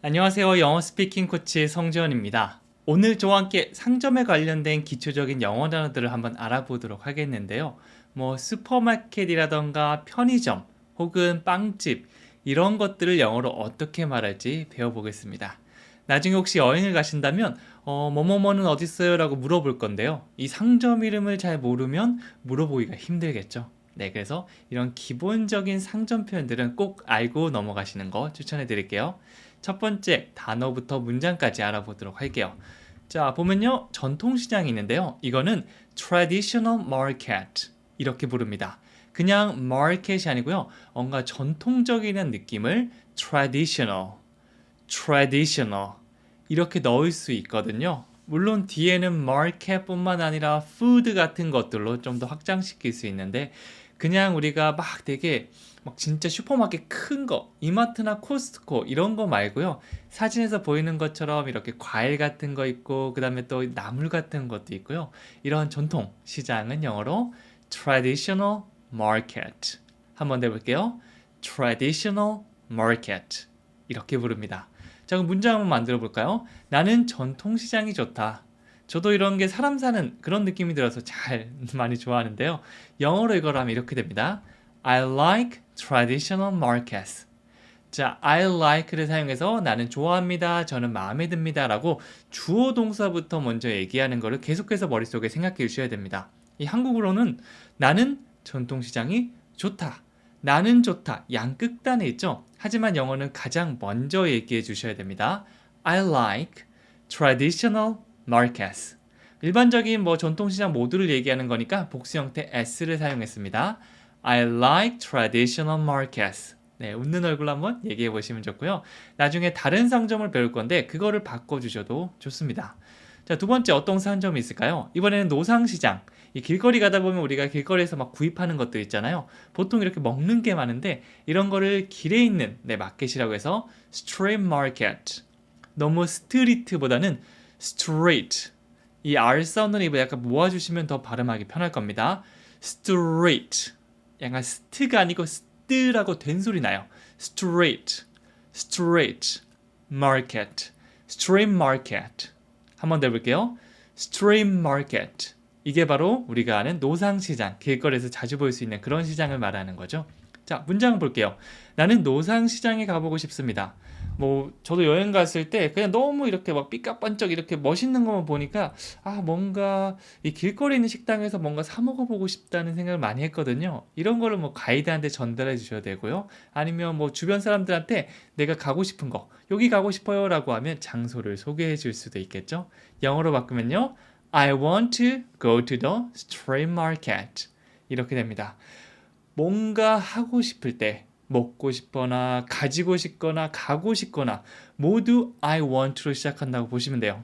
안녕하세요. 영어 스피킹 코치 성지원입니다. 오늘 저와 함께 상점에 관련된 기초적인 영어 단어들을 한번 알아보도록 하겠는데요. 뭐 슈퍼마켓이라던가 편의점 혹은 빵집 이런 것들을 영어로 어떻게 말할지 배워보겠습니다. 나중에 혹시 여행을 가신다면 어, 뭐뭐뭐는 어디 있어요? 라고 물어볼 건데요. 이 상점 이름을 잘 모르면 물어보기가 힘들겠죠. 네, 그래서 이런 기본적인 상점 표현들은 꼭 알고 넘어가시는 거 추천해 드릴게요. 첫 번째 단어부터 문장까지 알아보도록 할게요. 자, 보면요. 전통시장이 있는데요. 이거는 traditional market 이렇게 부릅니다. 그냥 market이 아니고요. 뭔가 전통적이라는 느낌을 traditional, traditional 이렇게 넣을 수 있거든요. 물론 뒤에는 market뿐만 아니라 food 같은 것들로 좀 더 확장시킬 수 있는데 그냥 우리가 막 되게 막 진짜 슈퍼마켓 큰 거, 이마트나 코스트코 이런 거 말고요. 사진에서 보이는 것처럼 이렇게 과일 같은 거 있고 그다음에 또 나물 같은 것도 있고요. 이런 전통 시장은 영어로 traditional market. 한번 더 해볼게요. traditional market. 이렇게 부릅니다. 자, 그럼 문장 한번 만들어 볼까요? 나는 전통 시장이 좋다. 저도 이런 게 사람 사는 그런 느낌이 들어서 잘 많이 좋아하는데요. 영어로 이걸 하면 이렇게 됩니다. I like traditional markets. 자, I like를 사용해서 나는 좋아합니다. 저는 마음에 듭니다. 라고 주어 동사부터 먼저 얘기하는 거를 계속해서 머릿속에 생각해 주셔야 됩니다. 이 한국어로는 나는 전통시장이 좋다. 나는 좋다. 양 끝단에 있죠. 하지만 영어는 가장 먼저 얘기해 주셔야 됩니다. I like traditional markets. 일반적인 뭐 전통시장 모두를 얘기하는 거니까 복수 형태 s를 사용했습니다. I like traditional markets. 네, 웃는 얼굴 한번 얘기해 보시면 좋고요. 나중에 다른 상점을 배울 건데 그거를 바꿔 주셔도 좋습니다. 자, 두 번째 어떤 상점이 있을까요? 이번에는 노상시장. 이 길거리 가다 보면 우리가 길거리에서 막 구입하는 것들 있잖아요. 보통 이렇게 먹는 게 많은데 이런 거를 길에 있는 네, 마켓이라고 해서 street market. 너무 스트리트보다는 street. 이 R 사운드는 입을 약간 모아주시면 더 발음하기 편할 겁니다. street. 약간 스트가 아니고 스트라고 된 소리 나요. street, street, market, street market. 한 번 더 해볼게요. street market. 이게 바로 우리가 아는 노상시장, 길거리에서 자주 볼 수 있는 그런 시장을 말하는 거죠. 자, 문장을 볼게요. 나는 노상시장에 가보고 싶습니다. 뭐 저도 여행 갔을 때 그냥 너무 이렇게 막 삐까뻔쩍 이렇게 멋있는 것만 보니까 아 뭔가 이 길거리 있는 식당에서 뭔가 사 먹어보고 싶다는 생각을 많이 했거든요. 이런 거를 뭐 가이드한테 전달해 주셔야 되고요. 아니면 뭐 주변 사람들한테 내가 가고 싶은 거 여기 가고 싶어요라고 하면 장소를 소개해 줄 수도 있겠죠. 영어로 바꾸면요. I want to go to the street market. 이렇게 됩니다. 뭔가 하고 싶을 때 먹고 싶거나 가지고 싶거나 가고 싶거나 모두 I want to로 시작한다고 보시면 돼요.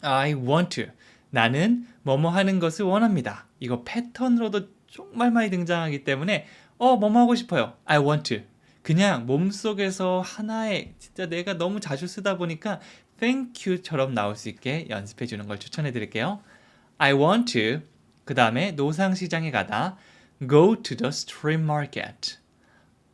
I want to. 나는 뭐뭐 하는 것을 원합니다. 이거 패턴으로도 정말 많이 등장하기 때문에 어, 뭐뭐 하고 싶어요. I want to. 그냥 몸속에서 하나의 진짜 내가 너무 자주 쓰다 보니까 thank you처럼 나올 수 있게 연습해 주는 걸 추천해 드릴게요. I want to. 그 다음에 노상시장에 가다 go to the street market.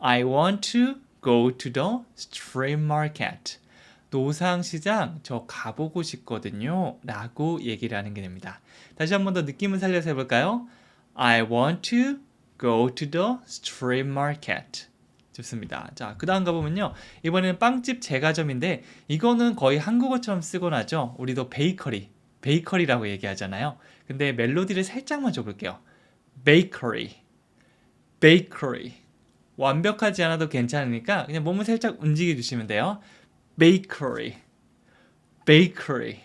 I want to go to the street market. 노상시장 저 가보고 싶거든요. 라고 얘기를 하는 게 됩니다. 다시 한 번 더 느낌을 살려서 해볼까요? I want to go to the street market. 좋습니다. 자, 그 다음 가보면요. 이번에는 빵집 제과점인데 이거는 거의 한국어처럼 쓰곤 하죠. 우리도 베이커리, 베이커리라고 얘기하잖아요. 근데 멜로디를 살짝만 줘볼게요. Bakery, bakery. 완벽하지 않아도 괜찮으니까 그냥 몸을 살짝 움직여 주시면 돼요. bakery, bakery.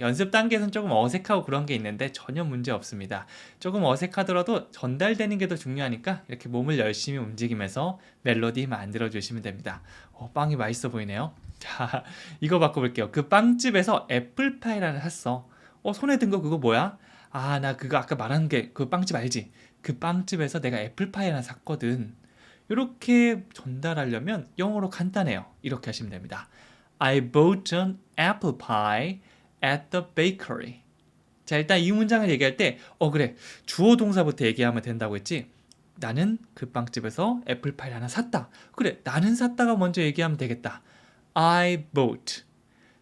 연습 단계에서는 조금 어색하고 그런 게 있는데 전혀 문제 없습니다. 조금 어색하더라도 전달되는 게 더 중요하니까 이렇게 몸을 열심히 움직이면서 멜로디 만들어 주시면 됩니다. 어, 빵이 맛있어 보이네요. 자, 이거 바꿔볼게요. 그 빵집에서 애플파이를 샀어. 어, 손에 든 거 그거 뭐야? 아, 나 그거 아까 말한 게 그 빵집 알지? 그 빵집에서 내가 애플파이 하나 샀거든. 이렇게 전달하려면 영어로 간단해요. 이렇게 하시면 됩니다. I bought an apple pie at the bakery. 자, 일단 이 문장을 얘기할 때, 어, 그래. 주어 동사부터 얘기하면 된다고 했지? 나는 그 빵집에서 애플파이를 하나 샀다. 그래, 나는 샀다가 먼저 얘기하면 되겠다. I bought.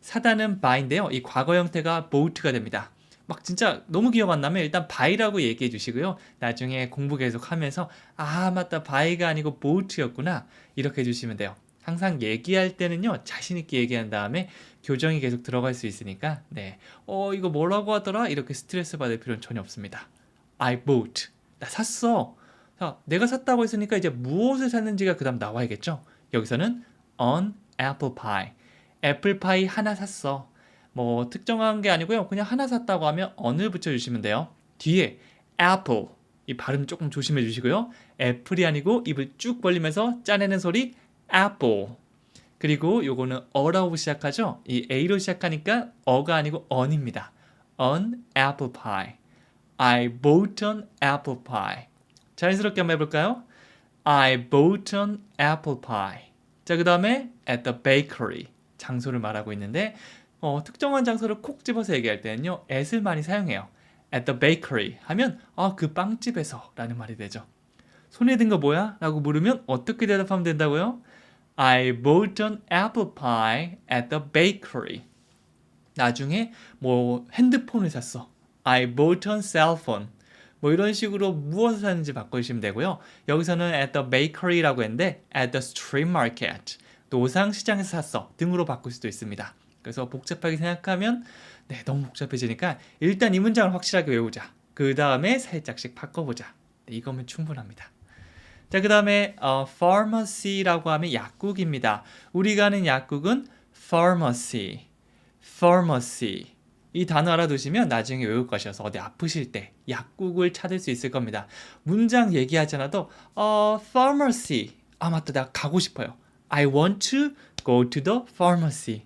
사다는 buy인데요. 이 과거 형태가 bought가 됩니다. 막 진짜 너무 기억 안 나면 일단 buy라고 얘기해 주시고요. 나중에 공부 계속 하면서 아, 맞다. buy가 아니고 bought였구나. 이렇게 해 주시면 돼요. 항상 얘기할 때는요. 자신 있게 얘기한 다음에 교정이 계속 들어갈 수 있으니까 네. 어, 이거 뭐라고 하더라? 이렇게 스트레스 받을 필요는 전혀 없습니다. I bought. 나 샀어. 자, 내가 샀다고 했으니까 이제 무엇을 샀는지가 그다음 나와야겠죠. 여기서는 an apple pie. 애플 파이 하나 샀어. 뭐 특정한 게 아니고요. 그냥 하나 샀다고 하면 on을 붙여주시면 돼요. 뒤에 apple 이 발음 조금 조심해 주시고요. 애플이 아니고 입을 쭉 벌리면서 짜내는 소리 apple. 그리고 요거는 어라고 시작하죠. 이 a로 시작하니까 어가 아니고 on입니다. an apple pie. I bought an apple pie. 자연스럽게 한번 해볼까요? I bought an apple pie. 자, 그 다음에 at the bakery. 장소를 말하고 있는데 어, 특정한 장소를 콕 집어서 얘기할 때는요. at을 많이 사용해요. at the bakery 하면 아, 그 빵집에서 라는 말이 되죠. 손에 든 거 뭐야? 라고 물으면 어떻게 대답하면 된다고요? I bought an apple pie at the bakery. 나중에 뭐 핸드폰을 샀어. I bought a cell phone. 뭐 이런 식으로 무엇을 샀는지 바꿔주시면 되고요. 여기서는 at the bakery라고 했는데 at the street market. 노상 시장에서 샀어 등으로 바꿀 수도 있습니다. 그래서 복잡하게 생각하면 네, 너무 복잡해지니까 일단 이 문장을 확실하게 외우자. 그 다음에 살짝씩 바꿔보자. 네, 이거면 충분합니다. 자, 그 다음에 어, pharmacy라고 하면 약국입니다. 우리가 아는 약국은 pharmacy, pharmacy. 이 단어 알아두시면 나중에 외울 것이어서 어디 아프실 때 약국을 찾을 수 있을 겁니다. 문장 얘기하지 않아도 어, pharmacy. 아 맞다, 나 가고 싶어요. I want to go to the pharmacy.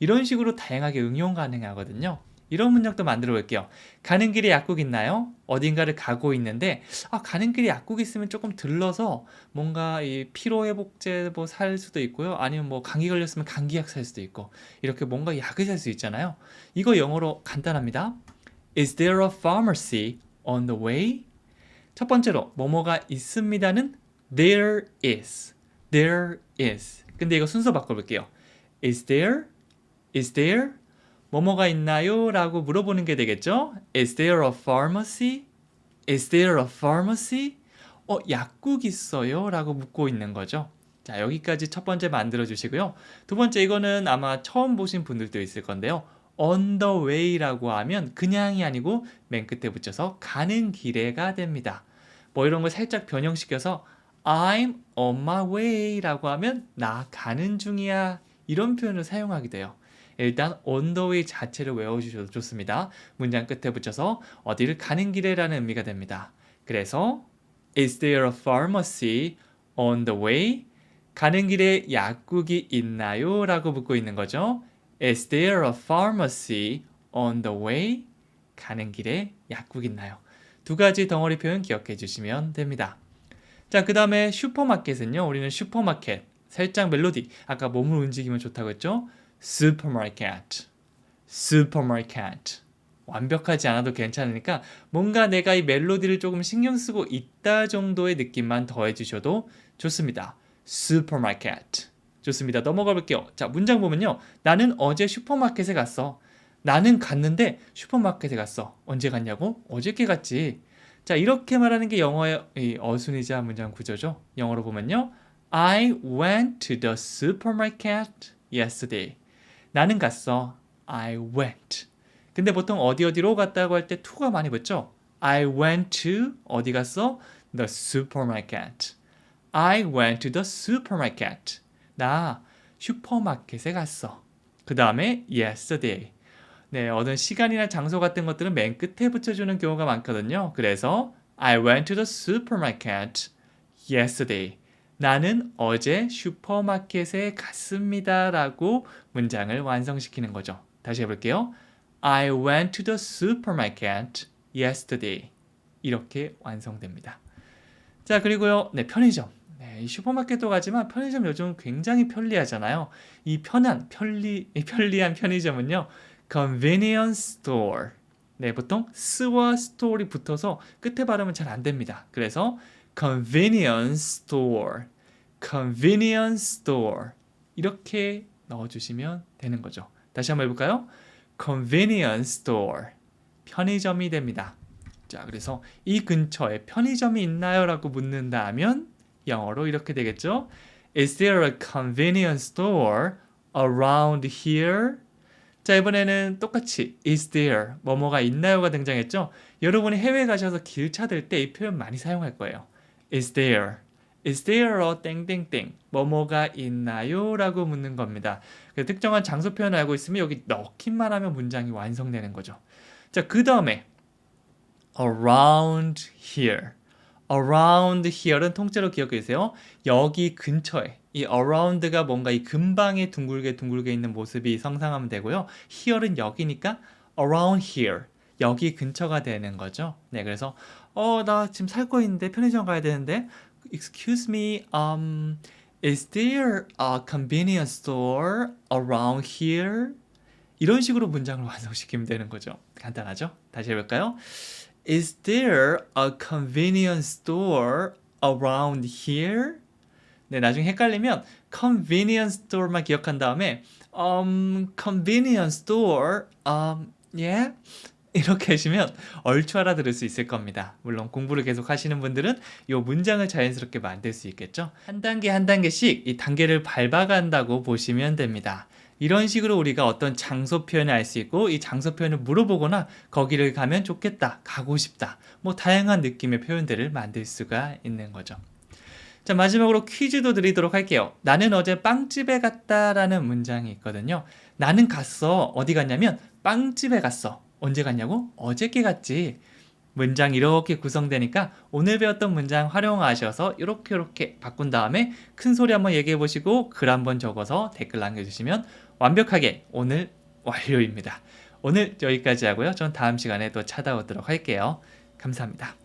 이런 식으로 다양하게 응용 가능하거든요. 이런 문장도 만들어 볼게요. 가는 길에 약국 있나요? 어딘가를 가고 있는데 아 가는 길에 약국 있으면 조금 들러서 뭔가 이 피로 회복제 뭐 살 수도 있고요. 아니면 뭐 감기 걸렸으면 감기약 살 수도 있고 이렇게 뭔가 약을 살 수 있잖아요. 이거 영어로 간단합니다. Is there a pharmacy on the way? 첫 번째로 뭐뭐가 있습니다는 there is. There is. 근데 이거 순서 바꿔 볼게요. Is there? Is there? 뭐뭐가 있나요? 라고 물어보는 게 되겠죠? Is there a pharmacy? Is there a pharmacy? 어, 약국 있어요? 라고 묻고 있는 거죠. 자, 여기까지 첫 번째 만들어 주시고요. 두 번째 이거는 아마 처음 보신 분들도 있을 건데요. on the way라고 하면 그냥이 아니고 맨 끝에 붙여서 가는 길에가 됩니다. 뭐 이런 걸 살짝 변형시켜서 I'm on my way라고 하면 나 가는 중이야 이런 표현을 사용하게 돼요. 일단 on the way 자체를 외워주셔도 좋습니다. 문장 끝에 붙여서 어디를 가는 길에라는 의미가 됩니다. 그래서 Is there a pharmacy on the way? 가는 길에 약국이 있나요? 라고 묻고 있는 거죠. Is there a pharmacy on the way? 가는 길에 약국 있나요? 두 가지 덩어리 표현 기억해 주시면 됩니다. 자, 그 다음에 슈퍼마켓은요. 우리는 슈퍼마켓. 살짝 멜로디. 아까 몸을 움직이면 좋다고 했죠? 슈퍼마켓. 슈퍼마켓. 완벽하지 않아도 괜찮으니까 뭔가 내가 이 멜로디를 조금 신경 쓰고 있다 정도의 느낌만 더해 주셔도 좋습니다. 슈퍼마켓. 좋습니다. 넘어가 볼게요. 자, 문장 보면요. 나는 어제 슈퍼마켓에 갔어. 나는 갔는데 슈퍼마켓에 갔어. 언제 갔냐고? 어저께 갔지. 자, 이렇게 말하는 게 영어의 이 어순이자 문장 구조죠. 영어로 보면요. I went to the supermarket yesterday. 나는 갔어. I went. 근데 보통 어디 어디로 갔다고 할 때 to가 많이 붙죠. I went to 어디 갔어? The supermarket. I went to the supermarket. 나 슈퍼마켓에 갔어. 그 다음에 yesterday. 네, 어떤 시간이나 장소 같은 것들은 맨 끝에 붙여주는 경우가 많거든요. 그래서 I went to the supermarket yesterday. 나는 어제 슈퍼마켓에 갔습니다. 라고 문장을 완성시키는 거죠. 다시 해볼게요. I went to the supermarket yesterday. 이렇게 완성됩니다. 자, 그리고요. 네, 편의점. 네, 이 슈퍼마켓도 가지만 편의점 요즘 굉장히 편리하잖아요. 이 편한, 편리, 이 편리한 편의점은요. convenience store. 네, 보통 스와 store이 붙어서 끝에 발음은 잘 안 됩니다. 그래서 convenience store, convenience store 이렇게 넣어주시면 되는 거죠. 다시 한번 해볼까요? convenience store 편의점이 됩니다. 자, 그래서 이 근처에 편의점이 있나요? 라고 묻는다면 영어로 이렇게 되겠죠. Is there a convenience store around here? 자, 이번에는 똑같이 is there 뭐뭐가 있나요가 등장했죠. 여러분이 해외 가셔서 길 찾을 때 이 표현 많이 사용할 거예요. Is there is there a 땡땡땡 뭐뭐가 있나요? 라고 묻는 겁니다. 그 특정한 장소 표현을 알고 있으면 여기 넣기만 하면 문장이 완성되는 거죠. 자, 그 다음에 around here. around here는 통째로 기억해 주세요. 여기 근처에 이 around가 뭔가 이 근방에 둥글게 둥글게 있는 모습이 상상하면 되고요. here는 여기니까 around here. 여기 근처가 되는 거죠. 네, 그래서 어, 나 지금 살거 있는데 편의점 가야 되는데 excuse me, um, is there a convenience store around here? 이런 식으로 문장을 완성시키면 되는 거죠. 간단하죠? 다시 해 볼까요? Is there a convenience store around here? 네, 나중에 헷갈리면 convenience store만 기억한 다음에 um, convenience store, um, yeah? 이렇게 하시면 얼추 알아들을 수 있을 겁니다. 물론 공부를 계속 하시는 분들은 이 문장을 자연스럽게 만들 수 있겠죠. 한 단계 한 단계씩 이 단계를 밟아간다고 보시면 됩니다. 이런 식으로 우리가 어떤 장소 표현을 알 수 있고 이 장소 표현을 물어보거나 거기를 가면 좋겠다, 가고 싶다, 뭐 다양한 느낌의 표현들을 만들 수가 있는 거죠. 자 마지막으로 퀴즈도 드리도록 할게요. 나는 어제 빵집에 갔다라는 문장이 있거든요. 나는 갔어. 어디 갔냐면 빵집에 갔어. 언제 갔냐고? 어저께 갔지. 문장 이렇게 구성되니까 오늘 배웠던 문장 활용하셔서 이렇게 이렇게 바꾼 다음에 큰 소리 한번 얘기해 보시고 글 한번 적어서 댓글 남겨주시면 완벽하게 오늘 완료입니다. 오늘 여기까지 하고요. 전 다음 시간에 또 찾아오도록 할게요. 감사합니다.